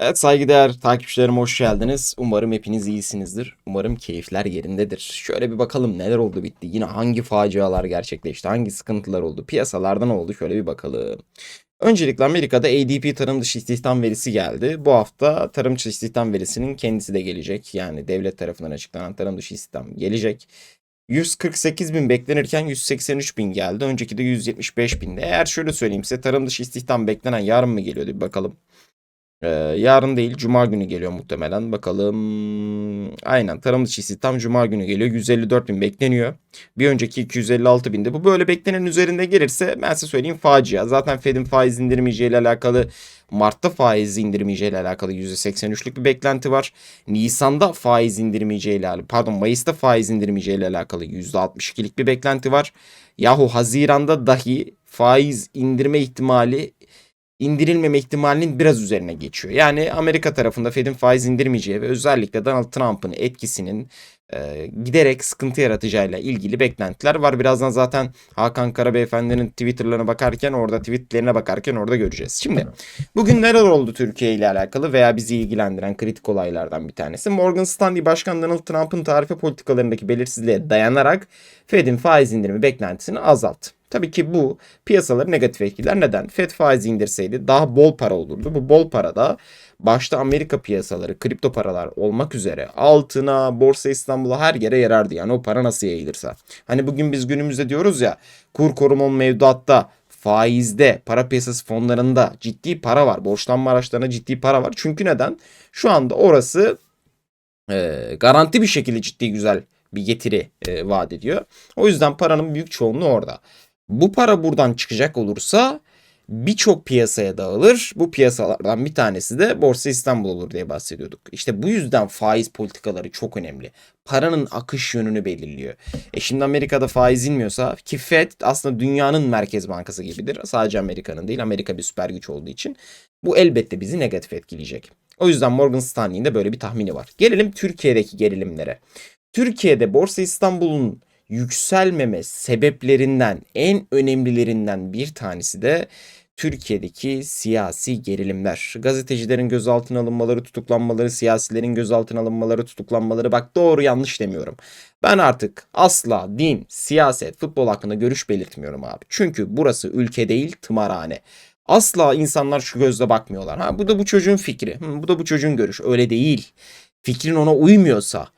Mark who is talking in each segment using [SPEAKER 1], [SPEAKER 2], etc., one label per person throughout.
[SPEAKER 1] Evet saygıdeğer takipçilerim hoş geldiniz. Umarım hepiniz iyisinizdir. Umarım keyifler yerindedir. Şöyle bir bakalım neler oldu bitti. Yine hangi facialar gerçekleşti? Hangi sıkıntılar oldu? Piyasalarda ne oldu? Şöyle bir bakalım. Öncelikle Amerika'da ADP tarım dışı istihdam verisi geldi. Bu hafta tarım dışı istihdam verisinin kendisi de gelecek. Yani devlet tarafından açıklanan tarım dışı istihdam gelecek. 148 bin beklenirken 183 bin geldi. Önceki de 175 bindi. Eğer şöyle söyleyeyim size tarım dışı istihdam beklenen yarın mı geliyordu bir bakalım. Ee, yarın değil cuma günü geliyor muhtemelen. Bakalım. Aynen tarım dışı istihdam cuma günü geliyor. 154 bin bekleniyor. Bir önceki 256 bindi. Bu böyle beklenenin üzerinde gelirse ben size söyleyeyim facia. Zaten Fed'in faiz indirmeyeceği ile alakalı Mart'ta faiz indirmeyeceği ile alakalı %83'lük bir beklenti var. Nisan'da faiz indirmeyeceği ile pardon Mayıs'ta faiz indirmeyeceği ile alakalı %62'lik bir beklenti var. Yahu Haziran'da dahi faiz indirme ihtimali indirilmeme ihtimalinin biraz üzerine geçiyor. Yani Amerika tarafında Fed'in faiz indirmeyeceği ve özellikle Donald Trump'ın etkisinin e, giderek sıkıntı yaratacağıyla ilgili beklentiler var. Birazdan zaten Hakan Kara beyefendinin Twitter'larına bakarken orada tweetlerine bakarken orada göreceğiz. Şimdi bugün neler oldu Türkiye ile alakalı veya bizi ilgilendiren kritik olaylardan bir tanesi. Morgan Stanley Başkan Donald Trump'ın tarife politikalarındaki belirsizliğe dayanarak Fed'in faiz indirimi beklentisini azalttı. Tabii ki bu piyasaları negatif etkiler. Neden? Fed faiz indirseydi daha bol para olurdu. Bu bol para da başta Amerika piyasaları, kripto paralar olmak üzere altına, borsa İstanbul'a her yere yarardı. Yani o para nasıl yayılırsa. Hani bugün biz günümüzde diyoruz ya kur korumalı mevduatta faizde, para piyasası fonlarında ciddi para var. Borçlanma araçlarına ciddi para var. Çünkü neden? Şu anda orası e, garanti bir şekilde ciddi güzel bir getiri e, vaat ediyor. O yüzden paranın büyük çoğunluğu orada. Bu para buradan çıkacak olursa birçok piyasaya dağılır. Bu piyasalardan bir tanesi de Borsa İstanbul olur diye bahsediyorduk. İşte bu yüzden faiz politikaları çok önemli. Paranın akış yönünü belirliyor. E şimdi Amerika'da faiz inmiyorsa ki Fed aslında dünyanın merkez bankası gibidir. Sadece Amerika'nın değil Amerika bir süper güç olduğu için bu elbette bizi negatif etkileyecek. O yüzden Morgan Stanley'in de böyle bir tahmini var. Gelelim Türkiye'deki gerilimlere. Türkiye'de Borsa İstanbul'un yükselmeme sebeplerinden en önemlilerinden bir tanesi de Türkiye'deki siyasi gerilimler. Gazetecilerin gözaltına alınmaları, tutuklanmaları, siyasilerin gözaltına alınmaları, tutuklanmaları. Bak doğru yanlış demiyorum. Ben artık asla din, siyaset, futbol hakkında görüş belirtmiyorum abi. Çünkü burası ülke değil, tımarhane. Asla insanlar şu gözle bakmıyorlar. Ha bu da bu çocuğun fikri. Hı, bu da bu çocuğun görüş. Öyle değil. Fikrin ona uymuyorsa,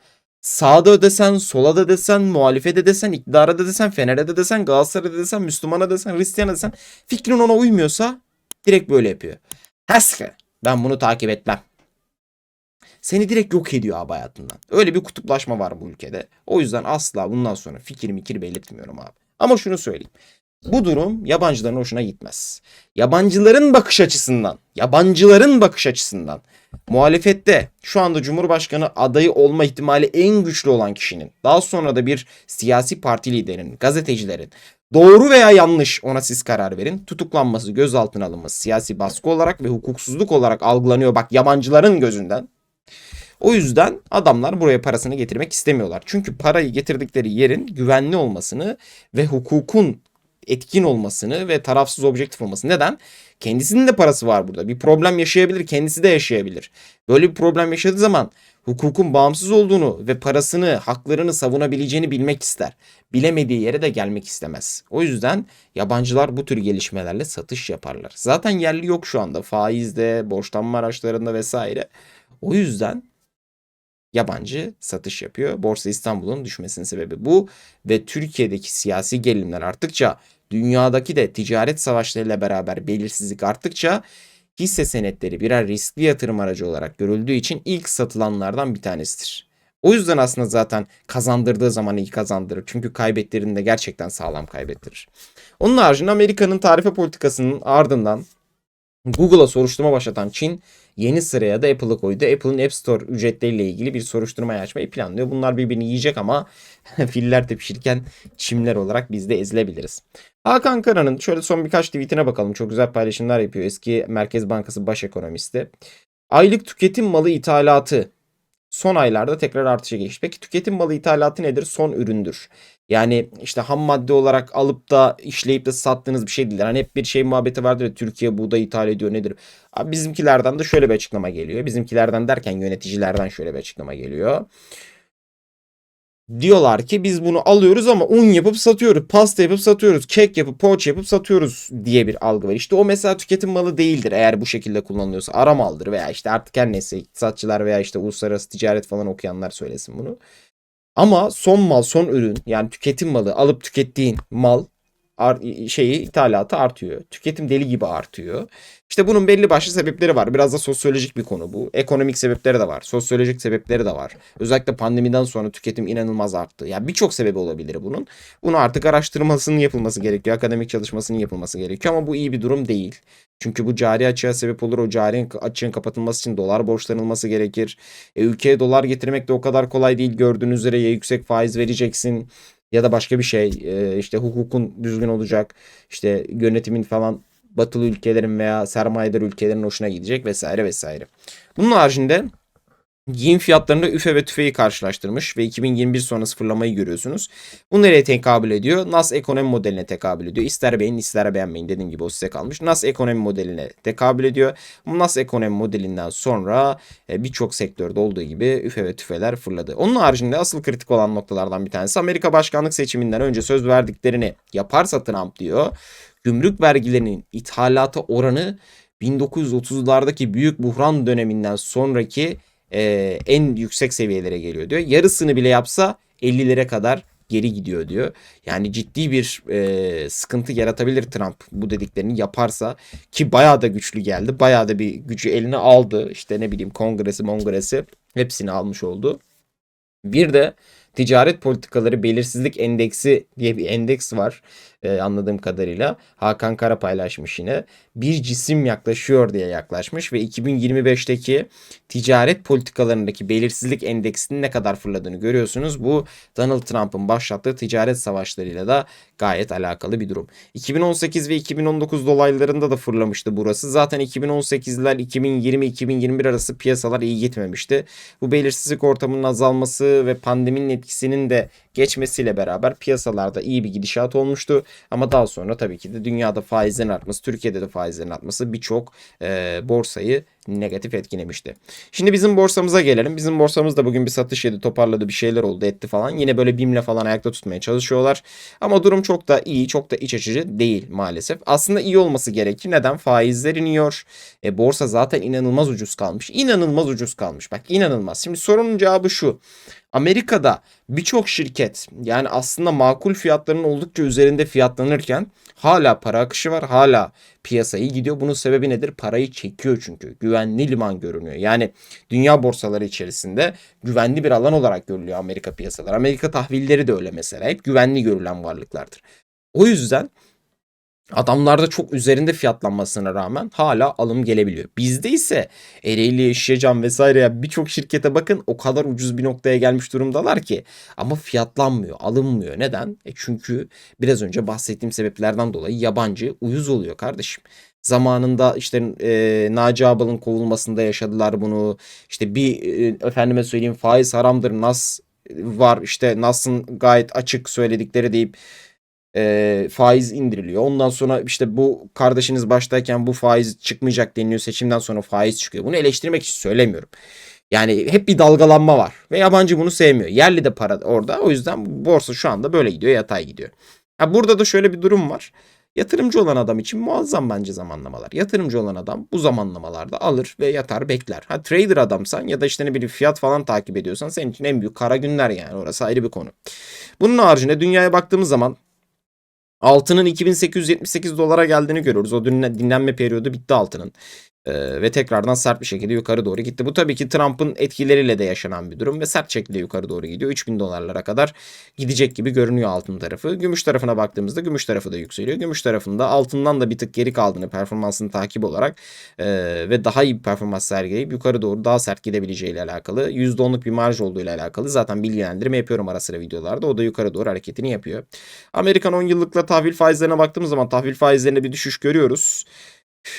[SPEAKER 1] Sağda desen, sola da desen, muhalefete de desen, iktidara da desen, Fener'e de desen, Galatasaray'a da desen, Müslümana desen, Hristiyan'a desen fikrin ona uymuyorsa direkt böyle yapıyor. Heske ben bunu takip etmem. Seni direkt yok ediyor abi hayatından. Öyle bir kutuplaşma var bu ülkede. O yüzden asla bundan sonra fikir mikir belirtmiyorum abi. Ama şunu söyleyeyim. Bu durum yabancıların hoşuna gitmez. Yabancıların bakış açısından, yabancıların bakış açısından muhalefette şu anda Cumhurbaşkanı adayı olma ihtimali en güçlü olan kişinin, daha sonra da bir siyasi parti liderinin, gazetecilerin doğru veya yanlış ona siz karar verin. Tutuklanması, gözaltına alınması siyasi baskı olarak ve hukuksuzluk olarak algılanıyor bak yabancıların gözünden. O yüzden adamlar buraya parasını getirmek istemiyorlar. Çünkü parayı getirdikleri yerin güvenli olmasını ve hukukun etkin olmasını ve tarafsız objektif olmasını. Neden? Kendisinin de parası var burada. Bir problem yaşayabilir, kendisi de yaşayabilir. Böyle bir problem yaşadığı zaman hukukun bağımsız olduğunu ve parasını, haklarını savunabileceğini bilmek ister. Bilemediği yere de gelmek istemez. O yüzden yabancılar bu tür gelişmelerle satış yaparlar. Zaten yerli yok şu anda faizde, borçlanma araçlarında vesaire. O yüzden yabancı satış yapıyor. Borsa İstanbul'un düşmesinin sebebi bu ve Türkiye'deki siyasi gerilimler arttıkça dünyadaki de ticaret savaşlarıyla beraber belirsizlik arttıkça hisse senetleri birer riskli yatırım aracı olarak görüldüğü için ilk satılanlardan bir tanesidir. O yüzden aslında zaten kazandırdığı zaman iyi kazandırır. Çünkü kaybettirdiğinde gerçekten sağlam kaybettirir. Onun haricinde Amerika'nın tarife politikasının ardından Google'a soruşturma başlatan Çin yeni sıraya da Apple'ı koydu. Apple'ın App Store ücretleriyle ilgili bir soruşturma açmayı planlıyor. Bunlar birbirini yiyecek ama filler tepişirken çimler olarak biz de ezilebiliriz. Hakan Kara'nın şöyle son birkaç tweetine bakalım. Çok güzel paylaşımlar yapıyor. Eski Merkez Bankası baş ekonomisti. Aylık tüketim malı ithalatı son aylarda tekrar artışa geçti. Peki tüketim malı ithalatı nedir? Son üründür. Yani işte ham madde olarak alıp da işleyip de sattığınız bir şey değildir. Hani hep bir şey muhabbeti vardır ya Türkiye buğday ithal ediyor nedir? Abi bizimkilerden de şöyle bir açıklama geliyor. Bizimkilerden derken yöneticilerden şöyle bir açıklama geliyor. Diyorlar ki biz bunu alıyoruz ama un yapıp satıyoruz, pasta yapıp satıyoruz, kek yapıp poğaça yapıp satıyoruz diye bir algı var. İşte o mesela tüketim malı değildir eğer bu şekilde kullanılıyorsa. Ara maldır veya işte artık her neyse iktisatçılar veya işte uluslararası ticaret falan okuyanlar söylesin bunu. Ama son mal, son ürün yani tüketim malı alıp tükettiğin mal şeyi ithalatı artıyor. Tüketim deli gibi artıyor. İşte bunun belli başlı sebepleri var. Biraz da sosyolojik bir konu bu. Ekonomik sebepleri de var. Sosyolojik sebepleri de var. Özellikle pandemiden sonra tüketim inanılmaz arttı. Yani birçok sebebi olabilir bunun. Bunu artık araştırmasının yapılması gerekiyor. Akademik çalışmasının yapılması gerekiyor ama bu iyi bir durum değil. Çünkü bu cari açığa sebep olur. O cari açığın kapatılması için dolar borçlanılması gerekir. E, ülkeye dolar getirmek de o kadar kolay değil. Gördüğünüz üzere ya yüksek faiz vereceksin ya da başka bir şey. E, işte hukukun düzgün olacak. İşte yönetimin falan batılı ülkelerin veya sermayedar ülkelerin hoşuna gidecek vesaire vesaire. Bunun haricinde giyim fiyatlarında üfe ve tüfeği karşılaştırmış ve 2021 sonrası fırlamayı görüyorsunuz. Bu nereye tekabül ediyor? NAS ekonomi modeline tekabül ediyor. İster beğenin ister beğenmeyin dediğim gibi o size kalmış. NAS ekonomi modeline tekabül ediyor. Bu NAS ekonomi modelinden sonra e, birçok sektörde olduğu gibi üfe ve tüfeler fırladı. Onun haricinde asıl kritik olan noktalardan bir tanesi Amerika başkanlık seçiminden önce söz verdiklerini yaparsa Trump diyor gümrük vergilerinin ithalata oranı 1930'lardaki büyük buhran döneminden sonraki e, en yüksek seviyelere geliyor diyor. Yarısını bile yapsa 50'lere kadar geri gidiyor diyor. Yani ciddi bir e, sıkıntı yaratabilir Trump bu dediklerini yaparsa ki bayağı da güçlü geldi. Bayağı da bir gücü eline aldı. İşte ne bileyim kongresi mongresi hepsini almış oldu. Bir de ticaret politikaları belirsizlik endeksi diye bir endeks var e, anladığım kadarıyla. Hakan Kara paylaşmış yine. Bir cisim yaklaşıyor diye yaklaşmış ve 2025'teki ticaret politikalarındaki belirsizlik endeksinin ne kadar fırladığını görüyorsunuz. Bu Donald Trump'ın başlattığı ticaret savaşlarıyla da gayet alakalı bir durum. 2018 ve 2019 dolaylarında da fırlamıştı burası. Zaten 2018'ler 2020-2021 arası piyasalar iyi gitmemişti. Bu belirsizlik ortamının azalması ve pandeminin etkisinin de geçmesiyle beraber piyasalarda iyi bir gidişat olmuştu. Ama daha sonra tabii ki de dünyada faizlerin artması, Türkiye'de de faizlerin artması birçok e, borsayı negatif etkilemişti. Şimdi bizim borsamıza gelelim. Bizim borsamız da bugün bir satış yedi, toparladı, bir şeyler oldu, etti falan. Yine böyle BİM'le falan ayakta tutmaya çalışıyorlar. Ama durum çok da iyi, çok da iç açıcı değil maalesef. Aslında iyi olması gerekir. Neden? Faizler iniyor. E, borsa zaten inanılmaz ucuz kalmış. İnanılmaz ucuz kalmış. Bak inanılmaz. Şimdi sorunun cevabı şu. Amerika'da birçok şirket yani aslında makul fiyatların oldukça üzerinde fiyatlanırken hala para akışı var. Hala piyasayı gidiyor. Bunun sebebi nedir? Parayı çekiyor çünkü. Güvenli liman görünüyor. Yani dünya borsaları içerisinde güvenli bir alan olarak görülüyor Amerika piyasaları. Amerika tahvilleri de öyle mesela. Hep güvenli görülen varlıklardır. O yüzden Adamlarda çok üzerinde fiyatlanmasına rağmen hala alım gelebiliyor. Bizde ise Ereğli, Şişecam vesaire birçok şirkete bakın o kadar ucuz bir noktaya gelmiş durumdalar ki. Ama fiyatlanmıyor, alınmıyor. Neden? E çünkü biraz önce bahsettiğim sebeplerden dolayı yabancı uyuz oluyor kardeşim. Zamanında işte e, Naci Abal'ın kovulmasında yaşadılar bunu. İşte bir e, efendime söyleyeyim faiz haramdır, nas var işte Nas'ın gayet açık söyledikleri deyip e, faiz indiriliyor. Ondan sonra işte bu kardeşiniz baştayken bu faiz çıkmayacak deniliyor. Seçimden sonra faiz çıkıyor. Bunu eleştirmek için söylemiyorum. Yani hep bir dalgalanma var ve yabancı bunu sevmiyor. Yerli de para orada. O yüzden borsa şu anda böyle gidiyor, yatay gidiyor. Ha, burada da şöyle bir durum var. Yatırımcı olan adam için muazzam bence zamanlamalar. Yatırımcı olan adam bu zamanlamalarda alır ve yatar bekler. Ha trader adamsan ya da işte ne bileyim fiyat falan takip ediyorsan senin için en büyük kara günler yani orası ayrı bir konu. Bunun haricinde dünyaya baktığımız zaman Altının 2878 dolara geldiğini görüyoruz. O dinlenme periyodu bitti altının. Ee, ve tekrardan sert bir şekilde yukarı doğru gitti. Bu tabii ki Trump'ın etkileriyle de yaşanan bir durum ve sert şekilde yukarı doğru gidiyor. 3000 dolarlara kadar gidecek gibi görünüyor altın tarafı. Gümüş tarafına baktığımızda gümüş tarafı da yükseliyor. Gümüş tarafında altından da bir tık geri kaldığını performansını takip olarak e, ve daha iyi bir performans sergileyip yukarı doğru daha sert gidebileceği ile alakalı %10'luk bir marj olduğu ile alakalı zaten bilgilendirme yapıyorum ara sıra videolarda. O da yukarı doğru hareketini yapıyor. Amerikan 10 yıllıkla tahvil faizlerine baktığımız zaman tahvil faizlerinde bir düşüş görüyoruz.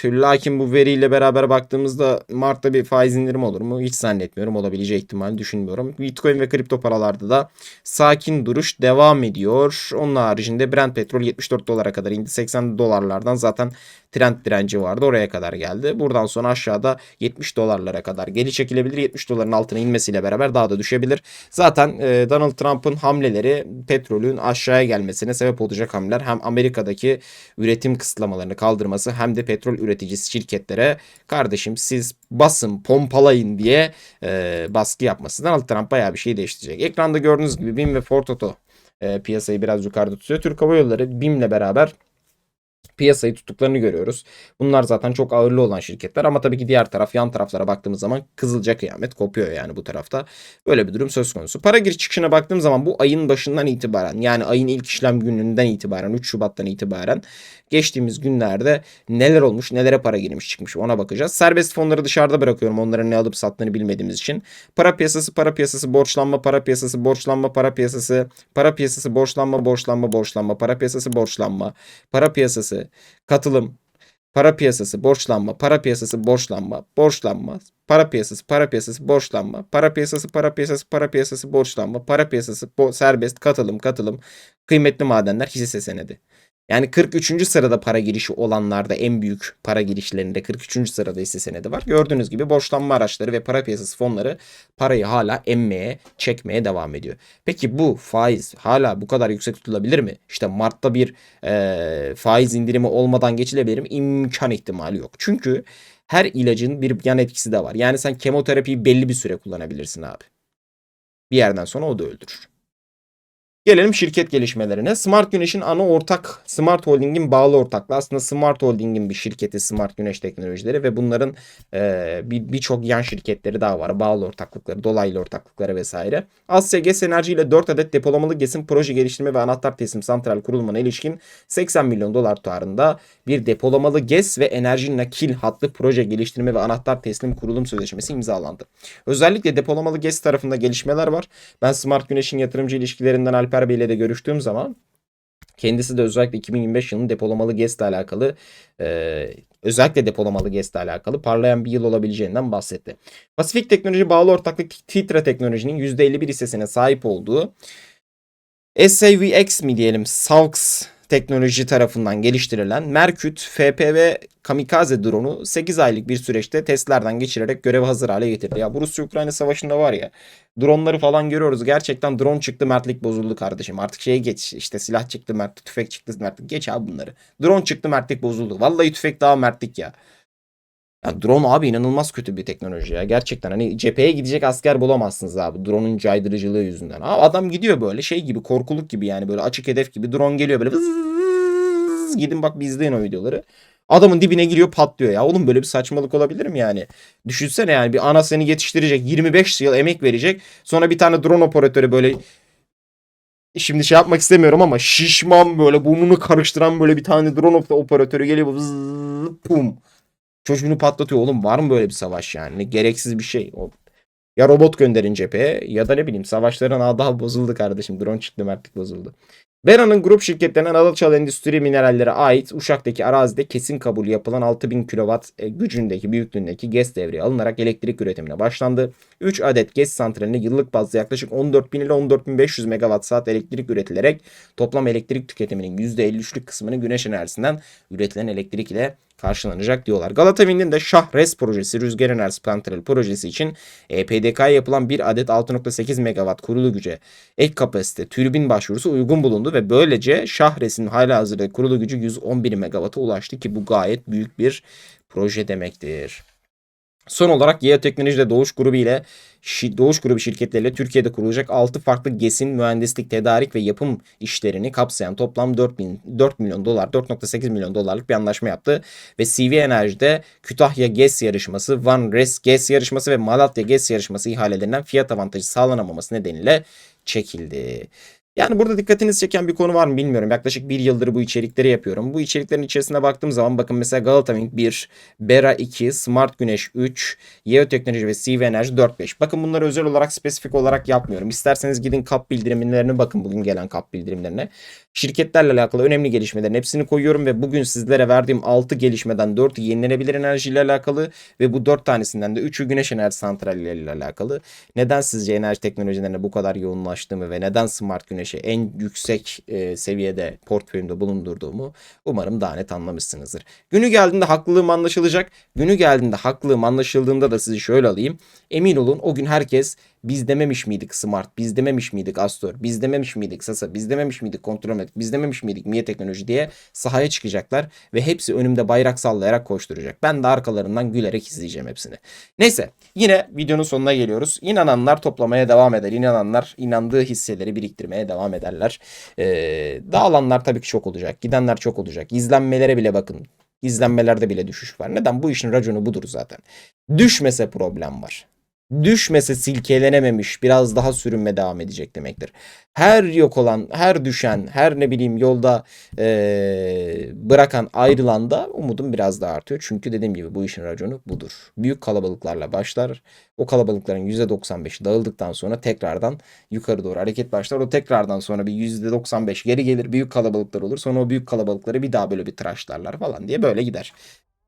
[SPEAKER 1] Lakin bu veriyle beraber baktığımızda Mart'ta bir faiz indirim olur mu? Hiç zannetmiyorum. Olabileceği ihtimali düşünmüyorum. Bitcoin ve kripto paralarda da sakin duruş devam ediyor. Onun haricinde Brent petrol 74 dolara kadar indi. 80 dolarlardan zaten trend direnci vardı. Oraya kadar geldi. Buradan sonra aşağıda 70 dolarlara kadar geri çekilebilir. 70 doların altına inmesiyle beraber daha da düşebilir. Zaten e, Donald Trump'ın hamleleri petrolün aşağıya gelmesine sebep olacak hamleler. Hem Amerika'daki üretim kısıtlamalarını kaldırması hem de petrol üreticisi şirketlere kardeşim siz basın pompalayın diye e, baskı yapması. Donald Trump bayağı bir şey değiştirecek. Ekranda gördüğünüz gibi BİM ve Ford Auto e, piyasayı biraz yukarıda tutuyor. Türk Hava Yolları BİM'le beraber piyasayı tuttuklarını görüyoruz. Bunlar zaten çok ağırlı olan şirketler ama tabii ki diğer taraf yan taraflara baktığımız zaman kızılca kıyamet kopuyor yani bu tarafta. Böyle bir durum söz konusu. Para giriş çıkışına baktığım zaman bu ayın başından itibaren yani ayın ilk işlem gününden itibaren 3 Şubat'tan itibaren geçtiğimiz günlerde neler olmuş nelere para girmiş çıkmış ona bakacağız. Serbest fonları dışarıda bırakıyorum onların ne alıp sattığını bilmediğimiz için. Para piyasası, para piyasası, borçlanma, para piyasası, borçlanma, para piyasası, para piyasası, borçlanma, borçlanma, borçlanma, para piyasası, borçlanma, para piyasası, katılım, para piyasası, borçlanma, para piyasası, borçlanma, borçlanma, para piyasası, para piyasası, borçlanma, para piyasası, para piyasası, para piyasası, borçlanma, para piyasası, bo- serbest, katılım, katılım, kıymetli madenler, hisse senedi. Yani 43. sırada para girişi olanlarda en büyük para girişlerinde 43. sırada hisse senedi var. Gördüğünüz gibi borçlanma araçları ve para piyasası fonları parayı hala emmeye, çekmeye devam ediyor. Peki bu faiz hala bu kadar yüksek tutulabilir mi? İşte Mart'ta bir e, faiz indirimi olmadan geçilebilir mi? İmkan ihtimali yok. Çünkü her ilacın bir yan etkisi de var. Yani sen kemoterapiyi belli bir süre kullanabilirsin abi. Bir yerden sonra o da öldürür. Gelelim şirket gelişmelerine. Smart Güneş'in ana ortak Smart Holding'in bağlı ortaklığı. Aslında Smart Holding'in bir şirketi Smart Güneş Teknolojileri ve bunların e, bir birçok yan şirketleri daha var. Bağlı ortaklıkları, dolaylı ortaklıkları vesaire. Asya GES Enerji ile 4 adet depolamalı GES'in proje geliştirme ve anahtar teslim santral kurulumuna ilişkin 80 milyon dolar tutarında bir depolamalı GES ve enerji nakil hatlı proje geliştirme ve anahtar teslim kurulum sözleşmesi imzalandı. Özellikle depolamalı GES tarafında gelişmeler var. Ben Smart Güneş'in yatırımcı ilişkilerinden Alper Bey ile de görüştüğüm zaman kendisi de özellikle 2025 yılının depolamalı GES ile alakalı e, özellikle depolamalı GES ile alakalı parlayan bir yıl olabileceğinden bahsetti. Pasifik Teknoloji bağlı ortaklık Titra Teknoloji'nin %51 hissesine sahip olduğu SAVX mi diyelim Salks teknoloji tarafından geliştirilen Merküt FPV kamikaze drone'u 8 aylık bir süreçte testlerden geçirerek görev hazır hale getirdi. Ya bu Rusya-Ukrayna savaşında var ya dronları falan görüyoruz. Gerçekten drone çıktı mertlik bozuldu kardeşim. Artık şeye geç işte silah çıktı mertlik, tüfek çıktı mertlik. Geç abi bunları. Drone çıktı mertlik bozuldu. Vallahi tüfek daha mertlik ya. Ya drone abi inanılmaz kötü bir teknoloji ya. Gerçekten hani cepheye gidecek asker bulamazsınız abi. Drone'un caydırıcılığı yüzünden. Abi adam gidiyor böyle şey gibi korkuluk gibi yani böyle açık hedef gibi drone geliyor böyle vız, gidin bak bir izleyin o videoları. Adamın dibine giriyor patlıyor ya. Oğlum böyle bir saçmalık olabilir mi yani? Düşünsene yani bir ana seni yetiştirecek 25 yıl emek verecek. Sonra bir tane drone operatörü böyle şimdi şey yapmak istemiyorum ama şişman böyle burnunu karıştıran böyle bir tane drone op- operatörü geliyor vız, pum. Çocuğunu patlatıyor oğlum. Var mı böyle bir savaş yani? Ne gereksiz bir şey. O, ya robot gönderin cepheye ya da ne bileyim savaşların adı bozuldu kardeşim. Drone çıktı mertlik bozuldu. Vera'nın grup şirketlerinden Adalıçal Endüstri Minerallere ait Uşak'taki arazide kesin kabul yapılan 6000 kW e, gücündeki büyüklüğündeki GES devreye alınarak elektrik üretimine başlandı. 3 adet GES santraline yıllık bazda yaklaşık 14.000 ile 14.500 megawatt saat elektrik üretilerek toplam elektrik tüketiminin %53'lük kısmını güneş enerjisinden üretilen elektrik ile karşılanacak diyorlar. Galata Wind'in de Şahres projesi rüzgar enerjisi santrali projesi için E yapılan bir adet 6.8 megawatt kurulu güce ek kapasite türbin başvurusu uygun bulundu ve böylece Şahres'in hala hazırda kurulu gücü 111 megawatt'a ulaştı ki bu gayet büyük bir proje demektir. Son olarak Yeo Teknoloji'de Doğuş Grubu ile Doğuş Grubu şirketleriyle Türkiye'de kurulacak 6 farklı GES'in mühendislik, tedarik ve yapım işlerini kapsayan toplam 4, bin, 4 milyon dolar, 4.8 milyon dolarlık bir anlaşma yaptı. Ve CV Enerji'de Kütahya GES yarışması, Van Res GES yarışması ve Malatya GES yarışması ihalelerinden fiyat avantajı sağlanamaması nedeniyle çekildi. Yani burada dikkatinizi çeken bir konu var mı bilmiyorum. Yaklaşık bir yıldır bu içerikleri yapıyorum. Bu içeriklerin içerisine baktığım zaman bakın mesela Galata Wind 1, Bera 2, Smart Güneş 3, Yeo Teknoloji ve CV Enerji 4-5. Bakın bunları özel olarak spesifik olarak yapmıyorum. İsterseniz gidin kap bildirimlerine bakın bugün gelen kap bildirimlerine. Şirketlerle alakalı önemli gelişmelerin hepsini koyuyorum ve bugün sizlere verdiğim 6 gelişmeden 4'ü yenilenebilir enerjiyle alakalı ve bu 4 tanesinden de 3'ü güneş enerji santralleriyle alakalı. Neden sizce enerji teknolojilerine bu kadar yoğunlaştığımı ve neden smart güneşi en yüksek e, seviyede portföyümde bulundurduğumu umarım daha net anlamışsınızdır. Günü geldiğinde haklılığım anlaşılacak. Günü geldiğinde haklılığım anlaşıldığında da sizi şöyle alayım. Emin olun o gün herkes biz dememiş miydik Smart, biz dememiş miydik Astor, biz dememiş miydik Sasa, biz dememiş miydik Kontrolmet, biz dememiş miydik Miye Teknoloji diye sahaya çıkacaklar ve hepsi önümde bayrak sallayarak koşturacak. Ben de arkalarından gülerek izleyeceğim hepsini. Neyse yine videonun sonuna geliyoruz. İnananlar toplamaya devam eder. İnananlar inandığı hisseleri biriktirmeye devam ederler. Ee, dağılanlar tabii ki çok olacak. Gidenler çok olacak. İzlenmelere bile bakın. İzlenmelerde bile düşüş var. Neden? Bu işin raconu budur zaten. Düşmese problem var. Düşmese silkelenememiş, biraz daha sürünme devam edecek demektir. Her yok olan, her düşen, her ne bileyim yolda eee, bırakan, ayrılan da umudum biraz daha artıyor. Çünkü dediğim gibi bu işin raconu budur. Büyük kalabalıklarla başlar. O kalabalıkların %95'i dağıldıktan sonra tekrardan yukarı doğru hareket başlar. O tekrardan sonra bir %95 geri gelir. Büyük kalabalıklar olur. Sonra o büyük kalabalıkları bir daha böyle bir tıraşlarlar falan diye böyle gider.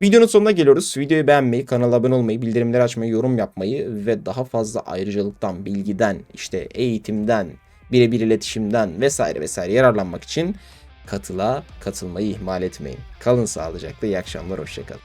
[SPEAKER 1] Videonun sonuna geliyoruz. Videoyu beğenmeyi, kanala abone olmayı, bildirimleri açmayı, yorum yapmayı ve daha fazla ayrıcalıktan, bilgiden, işte eğitimden, birebir iletişimden vesaire vesaire yararlanmak için katıla katılmayı ihmal etmeyin. Kalın sağlıcakla, iyi akşamlar, hoşçakalın.